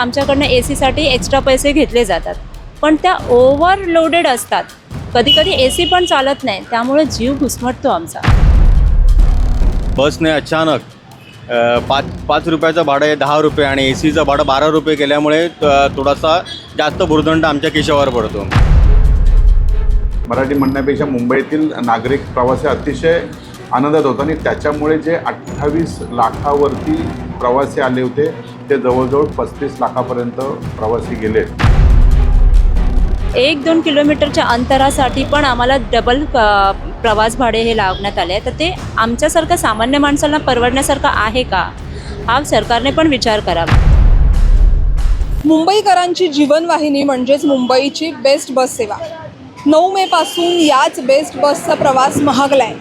आमच्याकडनं ए सीसाठी एक्स्ट्रा पैसे घेतले जातात. पण त्या ओव्हरलोडेड असतात. कधी कधी ए सी पण चालत नाही. त्यामुळे जीव घुसमटतो आमचा. बसने अचानक अ, पाच पाच रुपयाचं भाडं आहे दहा रुपये आणि ए सीचं भाडं बारा रुपये केल्यामुळे त- थोडासा जास्त भुर्दंड आमच्या खिशावर पडतो. मराठी म्हणण्यापेक्षा मुंबईतील नागरिक प्रवासी अतिशय आनंदात होता आणि त्याच्यामुळे जे अठ्ठावीस लाखावरती प्रवासी आले होते ते जवळजवळ पस्तीस लाखापर्यंत प्रवासी गेले. एक दोन किलोमीटरच्या अंतरासाठी पण आम्हाला डबल प्रवास भाडे हे लावण्यात आले. आहे तर ते आमच्यासारखं सामान्य माणसाला परवडण्यासारखं आहे का? हा सरकारने पण विचार करावा. मुंबईकरांची जीवनवाहिनी म्हणजेच मुंबईची बेस्ट बस सेवा. नऊ मेपासून याच बेस्ट बसचा प्रवास महागलाय.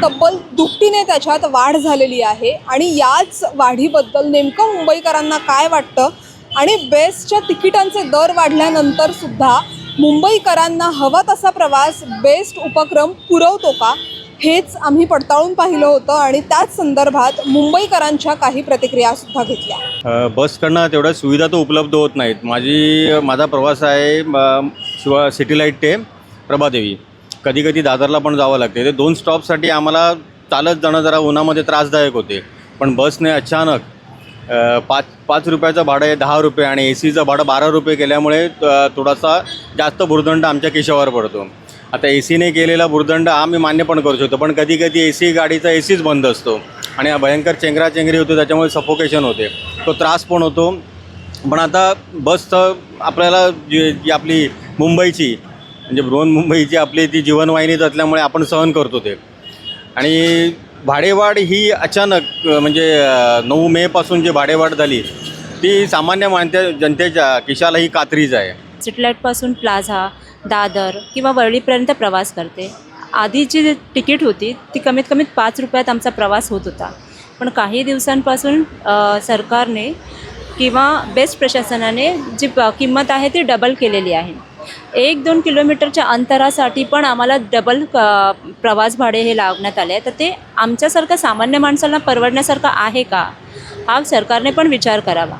तब्बल दुपटीने त्याच्यात वाढ झालेली आहे. आणि याच वाढीबद्दल नेमकं मुंबईकरांना काय वाटतं? आणि बेस्टच्या तिकिटांचे दर वाढल्यानंतर सुद्धा मुंबईकरांना हवा तसा प्रवास बेस्ट उपक्रम पुरवतो का? हेच आम्ही पडताळून पाहिलं होतं आणि त्याच संदर्भात मुंबईकरांच्या काही प्रतिक्रिया सुद्धा घेतल्या. बसकडनं तेवढ्या सुविधा तर उपलब्ध होत नाहीत. माझी माझा प्रवास आहे म, शिवा सिटी लाइट ते प्रभादेवी. कधी कधी दादरला पण जावं लागते. ते दोन स्टॉपसाठी आम्हाला चालत जाणं जरा उन्हामध्ये त्रासदायक होते. पण बसने अचानक पाच पाच रुपयाचं भाडं आहे दहा रुपये आणि ए सीचं भाडं बारा रुपये केल्यामुळे थोडासा जास्त भुर्दंड आमच्या खिशावर पडतो. आता ए सीने केलेला भुर्दंड आम्ही मान्य पण करू शकतो पण कधी कधी ए सी गाडीचा ए सीच बंद असतो. आणि हा भयंकर चेंगराचेंगरी होते त्याच्यामुळे सफोकेशन होते. तो त्रास पण होतो. पण आता बसचं आपल्याला जी आपली मुंबईची म्हणजे बृहन्मुंबईची आपली ती जीवनवाहिनीच असल्यामुळे आपण सहन करतो ते. आणि भाडेवाढ ही अचानक म्हणजे नऊ मेपासून जी भाडेवाढ झाली ती सामान्य माणत्या जनतेच्या खिशालाही कात्रीच आहे. सिटलाईटपासून प्लाझा दादर किंवा वरळीपर्यंत प्रवास करते. आधीची जी तिकीट होती ती कमीत कमीत पाच रुपयात आमचा प्रवास होत होता. पण काही दिवसांपासून सरकारने किंवा बेस्ट प्रशासनाने जी प किंमत आहे ती डबल केलेली आहे. एक दोन किलोमीटरच्या अंतरासाठी पण आम्हाला डबल क प्रवास भाडे हे लावण्यात आले तर ते आमच्यासारखं सामान्य माणसाला परवडण्यासारखं आहे का? हा सरकारने पण विचार करावा.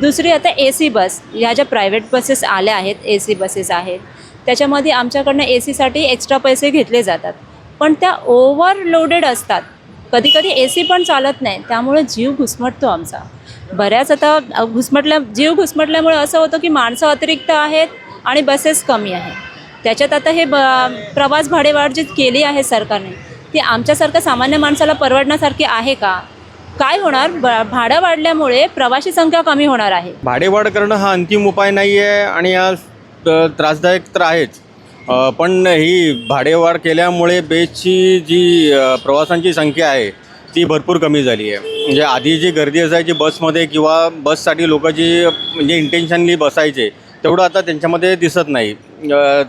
दुसरी आता ए सी बस ह्या ज्या प्रायव्हेट बसेस आल्या आहेत ए सी बसेस आहेत त्याच्यामध्ये आमच्याकडनं ए सीसाठी एक्स्ट्रा पैसे घेतले जातात. पण त्या ओव्हरलोडेड असतात. कधी कधी ए सी पण चालत नाही. त्यामुळे जीव घुसमटतो आमचा. बऱ्याच आता घुसमटल्या जीव घुसमटल्यामुळे असं होतं की माणसं अतिरिक्त आहेत आणि बसेस कमी आहे. त्याच्यात आता हे ब प्रवास भाडेवाढ जी केली आहे सरकारने ती आमच्यासारखं सामान्य माणसाला परवडण्यासारखी आहे का? काय होणार? भाडं वाढल्यामुळे प्रवासी संख्या कमी होणार आहे. भाडेवाढ करणं हा अंतिम उपाय नाही आहे आणि हा त- त्रासदायक तर आहेच. पण ही भाडेवाढ केल्यामुळे बेसची जी प्रवासांची संख्या आहे ती भरपूर कमी झाली आहे. म्हणजे आधी जी गर्दी असायची बसमध्ये किंवा बससाठी लोक जी म्हणजे इंटेन्शनली बसायचे तेवढं आता त्यांच्यामध्ये दिसत नाही.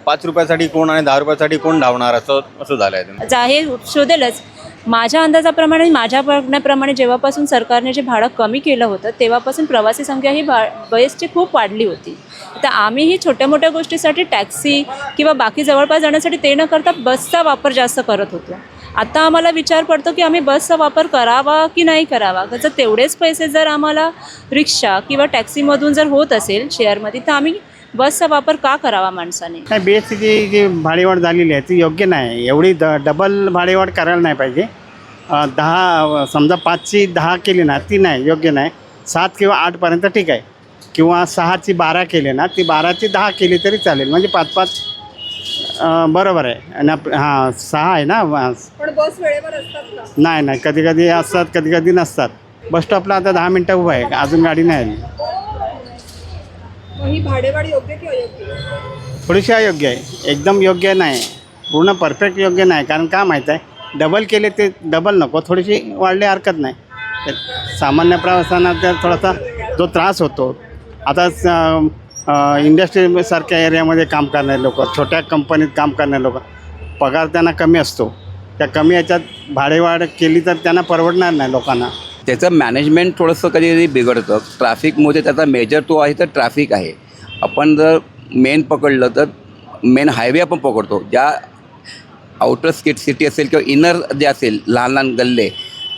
पाच रुपयासाठी कोण आणि दहा रुपयासाठी कोण धावणार असं असं झालं आहे जाहीर शोधेलच. माझ्या अंदाजाप्रमाणे माझ्या बघण्याप्रमाणे जेव्हापासून सरकारने जे भाडं कमी केलं होतं तेव्हापासून प्रवासी संख्या ही भा बसची खूप वाढली होती. तर आम्हीही छोट्या मोठ्या गोष्टीसाठी टॅक्सी किंवा बाकी जवळपास जाण्यासाठी ते न करता बसचा वापर जास्त करत होतो. आता आम्हाला विचार पडतो की आम्ही बसचा वापर करावा की नाही करावा? जर तेवढेच पैसे जर आम्हाला रिक्षा किंवा टॅक्सीमधून जर होत असेल शेअरमध्ये तर आम्ही बसचा वापर का करावा माणसाने? नाही बी जी भाडेवाढ झालेली आहे ती योग्य नाही. एवढी द डबल भाडेवाढ करायला नाही पाहिजे. दहा समजा पाचची दहा केली ना ती नाही योग्य नाही. सात किंवा आठपर्यंत ठीक आहे. किंवा सहाची बारा केली ना ती बाराची दहा केली तरी चालेल. म्हणजे पाच पाच अ, बरोबर आहे. आणि आप हां सहा आहे ना? पण बस वेळेवर असतात का? नाही नाही. कधी कधी असतात कधी कधी नसतात. बस स्टॉपला आता दहा मिनटं उभं आहे. अजून गाडी नाही आली. मग ही भाडेवाढ योग्य की अयोग्य? थोडीशी अयोग्य आहे. एकदम योग्य नाही. पूर्ण परफेक्ट योग्य नाही. कारण का माहीत आहे? डबल केले ते डबल नको. थोडीशी वाढली हरकत नाही. सामान्य प्रवासांना तर थोडासा जो त्रास होतो. आता इंडस्ट्रीसारख्या एरियामध्ये काम करणारे लोक छोट्या कंपनीत काम करणारे लोक पगार त्यांना कमी असतो. त्या कमी याच्यात भाडेवाढ केली तर त्यांना परवडणार नाही लोकांना. त्याचं मॅनेजमेंट थोडंसं कधी कधी बिघडतं ट्रॅफिकमध्ये त्याचा मेजर तो आहे तर ट्रॅफिक आहे. आपण जर मेन पकडलं तर मेन हायवे आपण पकडतो. ज्या आउटर स्किट सिटी असेल किंवा इनर जे असेल लहान लहान गल्ले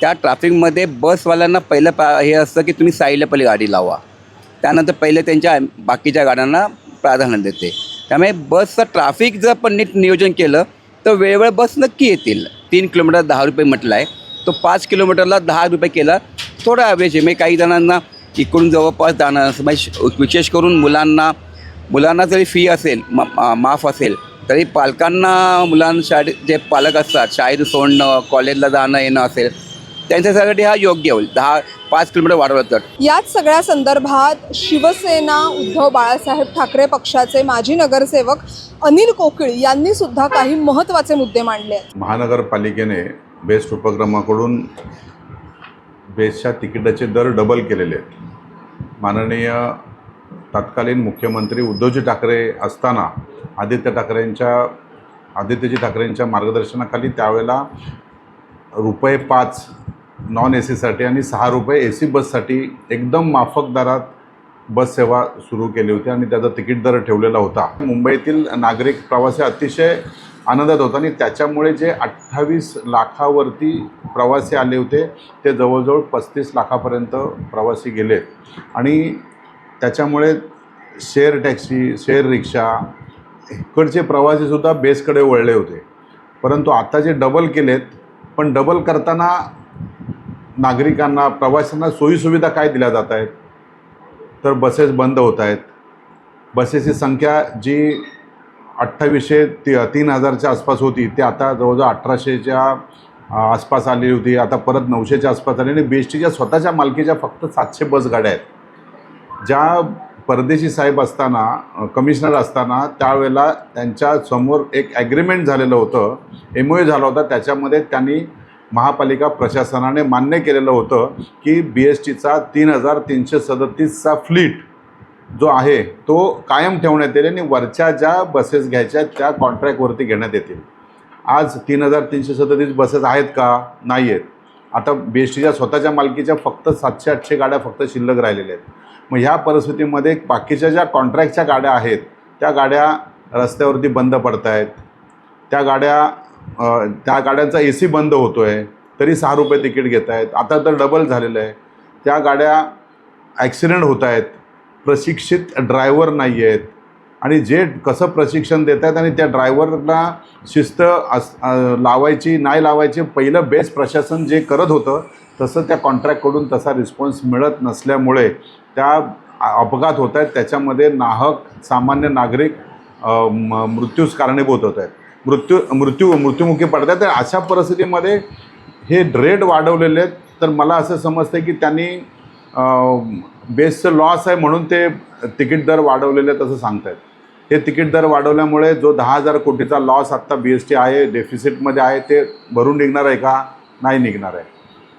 त्या ट्रॅफिकमध्ये बसवाल्यांना पहिलं पा हे असतं की तुम्ही साईडला पहिले गाडी लावा. त्यानंतर पहिले त्यांच्या बाकीच्या गाड्यांना प्राधान्य देते. त्यामुळे बसचं ट्राफिक जर पण नीट नियोजन केलं तर वेळेवर बस नक्की येतील. तीन किलोमीटर दहा रुपये म्हटलं आहे तो पाच किलोमीटरला दहा रुपये केला थोडा ॲव्हरेज आहे. मी काही जणांना इकडून जवळपास जाणं म्हणजे विशेष करून मुलांना मुलांना जरी फी असेल मा मा- माफ असेल तरी पालकांना मुलांना शाळे जे पालक असतात शाळेत सोडणं कॉलेजला जाणं येणं असेल त्यांच्यासाठी हा योग्य होईल. दहा पाच किलोमीटर वाढवलं तर याच सगळ्या संदर्भात शिवसेना उद्धव बाळासाहेब ठाकरे पक्षाचे माजी नगरसेवक अनिल कोकिळ यांनी सुद्धा काही महत्त्वाचे मुद्दे मांडले आहेत. महानगरपालिकेने बेस्ट उपक्रमाकडून बेस्टच्या तिकिटाचे दर डबल केलेले आहेत. माननीय तत्कालीन मुख्यमंत्री उद्धवजी ठाकरे असताना आदित्य ठाकरेंच्या आदित्यजी ठाकरेंच्या मार्गदर्शनाखाली त्यावेळेला रुपये पाच नॉन ए सीसाठी आणि सहा रुपये ए सी बससाठी एकदम माफक दरात बस सेवा सुरू केली होती आणि त्याचा तिकीट दर ठेवलेला होता. मुंबईतील नागरिक प्रवासी अतिशय आनंदात होता आणि त्याच्यामुळे जे अठ्ठावीस लाखावरती प्रवासी आले होते ते जवळजवळ पस्तीस लाखापर्यंत प्रवासी गेले. आणि त्याच्यामुळे शेअर टॅक्सी शेअर रिक्षा इकडचे प्रवासीसुद्धा बेसकडे वळले होते. परंतु आता जे डबल केलेत पण डबल करताना नागरिकांना प्रवाशांना सोयीसुविधा काय दिल्या जात आहेत? तर बसेस बंद होत आहेत. बसेसची संख्या जी अठ्ठावीसशे ती तीन हजारच्या आसपास होती ती आता जवळजवळ अठराशेच्या आसपास आली होती. आता परत नऊशेच्या आसपास आली आणि बेस्टीच्या स्वतःच्या मालकीच्या फक्त सातशे बस गाड्या आहेत. ज्या परदेशी साहेब असताना कमिशनर असताना त्यावेळेला त्यांच्यासमोर एक ॲग्रीमेंट झालेलं होतं. एम ओ झाला होता. त्याच्यामध्ये त्यांनी महापालिका प्रशासनाने मान्य केलेलं होतं की बी एस टीचा तीन हजार तीनशे सदतीसचा फ्लीट जो आहे तो कायम ठेवण्यात येईल आणि वरच्या ज्या बसेस घ्यायच्या आहेत त्या कॉन्ट्रॅक्टवरती घेण्यात येतील. आज तीन हजार तीनशे सदतीस बसेस आहेत का? नाही आहेत आता बी एस टीच्या स्वतःच्या मालकीच्या फक्त सातशे आठशे गाड्या फक्त शिल्लक राहिलेल्या आहेत. मग ह्या परिस्थितीमध्ये बाकीच्या ज्या कॉन्ट्रॅक्टच्या गाड्या आहेत त्या गाड्या रस्त्यावरती बंद पडत आहेत त्या गाड्या त्या गाड्यांचा ए सी बंद होतो आहे तरी सहा रुपये तिकीट घेत आहेत आता तर डबल झालेलं आहे. त्या गाड्या ॲक्सिडेंट होत आहेत प्रशिक्षित ड्रायव्हर नाही आहेत आणि जे कसं प्रशिक्षण देत आहेत आणि त्या ड्रायव्हरला शिस्त अस लावायची नाही लावायची पहिलं बेस्ट प्रशासन जे करत होतं तसं त्या कॉन्ट्रॅक्टकडून तसा रिस्पॉन्स मिळत नसल्यामुळे त्या अपघात होत आहेत त्याच्यामध्ये नाहक सामान्य नागरिक म- मृत्यूस कारणीभूत होत आहेत मृत्यू मृत्यू मृत्युमुखी पडत तर अशा परिस्थितीमध्ये हे रेट वाढवलेले आहेत. तर मला असं समजतं की त्यांनी बेसचं लॉस आहे म्हणून ते तिकीट दर वाढवलेले आहेत असं सांगतायत. हे तिकीट दर वाढवल्यामुळे जो दहा हजार कोटीचा लॉस आत्ता बी एस टी आहे डेफिसिटमध्ये आहे ते भरून निघणार आहे का? नाही निघणार आहे.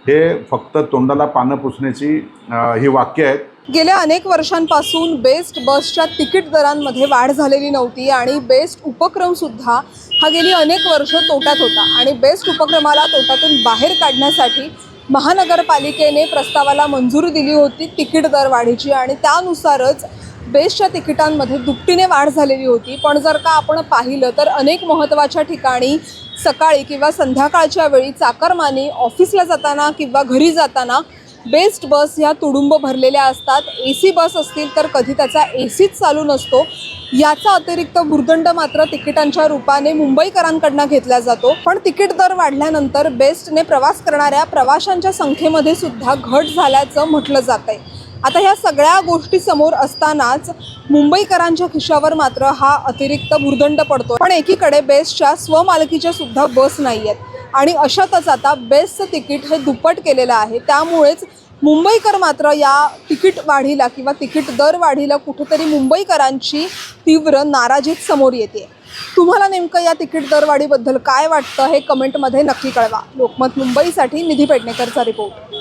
हे फक्त तोंडाला पानं पुसण्याची ही वाक्य आहेत. गेल्या अनेक वर्षांपासून बेस्ट बसच्या तिकीट दरांमध्ये वाढ झालेली नव्हती आणि बेस्ट उपक्रमसुद्धा हा गेली अनेक वर्ष तोट्यात होता आणि बेस्ट उपक्रमाला तोट्यातून बाहेर काढण्यासाठी महानगरपालिकेने प्रस्तावाला मंजुरी दिली होती तिकीट दर वाढीची आणि त्यानुसारच बेस्टच्या तिकिटांमध्ये दुपटीने वाढ झालेली होती. पण जर का आपण पाहिलं तर अनेक महत्त्वाच्या ठिकाणी सकाळी किंवा संध्याकाळच्या वेळी चाकरमानी ऑफिसला जाताना किंवा घरी जाताना बेस्ट बस ह्या तुडुंब भरलेल्या असतात. ए सी बस असतील तर कधी त्याचा ए सीच चालू नसतो. याचा अतिरिक्त भुर्दंड मात्र तिकिटांच्या रूपाने मुंबईकरांकडनं घेतला जातो. पण तिकीट दर वाढल्यानंतर बेस्टने प्रवास करणाऱ्या प्रवाशांच्या संख्येमध्ये सुद्धा घट झाल्याचं म्हटलं जात आहे आता ह्या सगळ्या गोष्टी समोर असतानाच मुंबईकरांच्या खिशावर मात्र हा अतिरिक्त भुर्दंड पडतो पण एकीकडे बेस्टच्या स्वमालकीच्या सुद्धा बस नाही आहेत आणि अशातच आता बेस्टचं तिकीट हे दुप्पट केलेलं आहे. त्यामुळेच मुंबईकर मात्र या तिकीट वाढीला किंवा तिकीट दर वाढीला कुठेतरी मुंबईकरांची तीव्र नाराजीत समोर येते. तुम्हाला नेमकं या तिकीट दरवाढीबद्दल काय वाटतं हे कमेंटमध्ये नक्की कळवा. लोकमत मुंबईसाठी निधी पेडणेकरचा रिपोर्ट